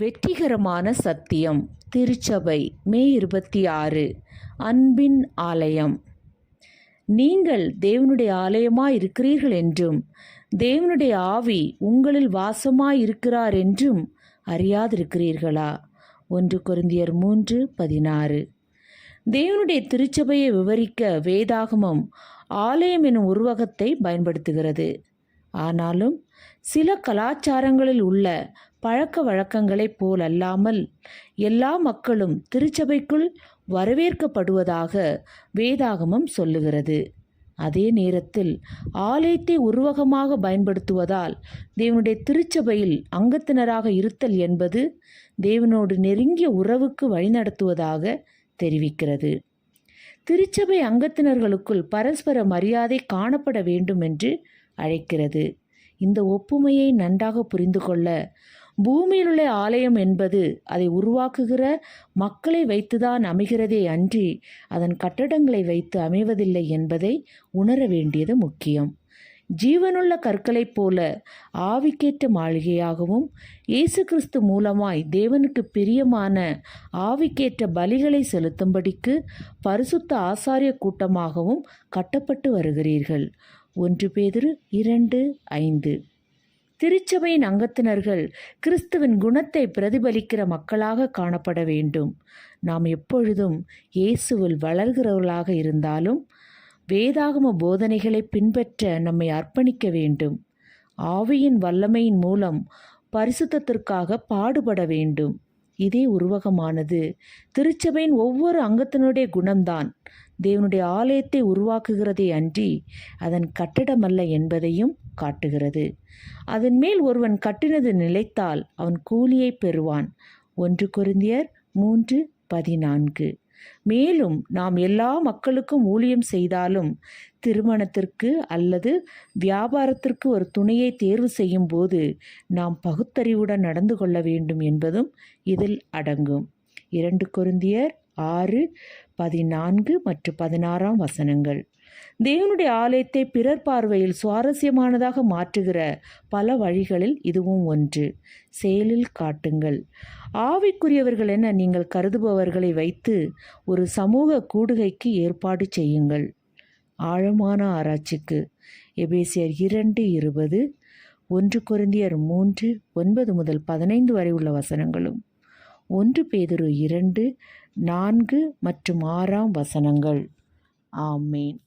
வெற்றிகரமான சத்தியம். திருச்சபை மே இருபத்தி ஆறு அன்பின் ஆலயம். நீங்கள் தேவனுடைய ஆலயமாய் இருக்கிறீர்கள் என்றும் தேவனுடைய ஆவி உங்களில் வாசமாய் இருக்கிறார் என்றும் அறியாதிருக்கிறீர்களா? ஒன்று குருந்தியர் மூன்று பதினாறு. தேவனுடைய திருச்சபையை விவரிக்க வேதாகமம் ஆலயம் எனும் உருவகத்தை பயன்படுத்துகிறது. ஆனாலும் சில கலாச்சாரங்களில் உள்ள பழக்க வழக்கங்களைப் போலல்லாமல் எல்லா மக்களும் திருச்சபைக்குள் வரவேற்கப்படுவதாக வேதாகமம் சொல்லுகிறது. அதே நேரத்தில் ஆலயத்தை உருவகமாக பயன்படுத்துவதால் தேவனுடைய திருச்சபையில் அங்கத்தினராக இருத்தல் என்பது தேவனோடு நெருங்கிய உறவுக்கு வழிநடத்துவதாக தெரிவிக்கிறது. திருச்சபை அங்கத்தினர்களுக்குள் பரஸ்பர மரியாதை காணப்பட வேண்டும் என்று அழைக்கிறது. இந்த ஒப்புமையை நன்றாக புரிந்து கொள்ள பூமியிலுள்ள ஆலயம் என்பது அதை உருவாக்குகிற மக்களை வைத்துதான் அமைகிறதே அன்றி அதன் கட்டடங்களை வைத்து அமைவதில்லை என்பதை உணர வேண்டியது முக்கியம். ஜீவனுள்ள கற்களைப் போல ஆவிக்கேற்ற மாளிகையாகவும் இயேசு கிறிஸ்து மூலமாய் தேவனுக்கு பிரியமான ஆவிக்கேற்ற பலிகளை செலுத்தும்படிக்கு பரிசுத்த ஆசாரிய கூட்டமாகவும் கட்டப்பட்டு வருகிறீர்கள். ஒன்று பேதிரு இரண்டு ஐந்து. திருச்சபையின் அங்கத்தினர்கள் கிறிஸ்துவின் குணத்தை பிரதிபலிக்கிற மக்களாக காணப்பட வேண்டும். நாம் எப்பொழுதும் இயேசுவில் வளர்கிறவர்களாக இருந்தாலும் வேதாகம போதனைகளை பின்பற்ற நம்மை அர்ப்பணிக்க வேண்டும். ஆவியின் வல்லமையின் மூலம் பரிசுத்தத்திற்காக பாடுபட வேண்டும். இதே உருவகமானது திருச்சபையின் ஒவ்வொரு அங்கத்தினுடைய குணம்தான். தேவனுடைய ஆலயத்தை உருவாக்குகிறதே அன்றி அதன் கட்டிடமல்ல என்பதையும் காட்டுகிறது. அதன் மேல் ஒருவன் கட்டினது நிலைத்தால் அவன் கூலியை பெறுவான். ஒன்று குருந்தியர் மூன்று பதினான்கு. மேலும் நாம் எல்லா மக்களுக்கும் ஊழியம் செய்தாலும் திருமணத்திற்கு அல்லது வியாபாரத்திற்கு ஒரு துணையை தேர்வு செய்யும் போது நாம் பகுத்தறிவுடன் நடந்து கொள்ள வேண்டும் என்பதும் இதில் அடங்கும். இரண்டு கொருந்தியர் ஆறு பதினான்கு மற்றும் பதினாறாம் வசனங்கள். தேவனுடைய ஆலயத்தை பிறர் பார்வையில் சுவாரஸ்யமானதாக மாற்றுகிற பல வழிகளில் இதுவும் ஒன்று. செயலில் காட்டுங்கள். ஆவிக்குரியவர்கள் என நீங்கள் கருதுபவர்களை வைத்து ஒரு சமூக கூடுகைக்கு ஏற்பாடு செய்யுங்கள். ஆழமான ஆராய்ச்சிக்கு. எபேசியர் இரண்டு இருபது ஒன்று குருந்தியர் மூன்று ஒன்பது முதல் பதினைந்து வரை உள்ள வசனங்களும். ஒன்று பேதுரு இரண்டு நான்கு மற்றும் ஆறாம் வசனங்கள். ஆமேன்.